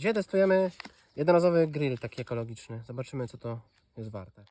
Dzisiaj testujemy jednorazowy grill taki ekologiczny. Zobaczymy co to jest warte.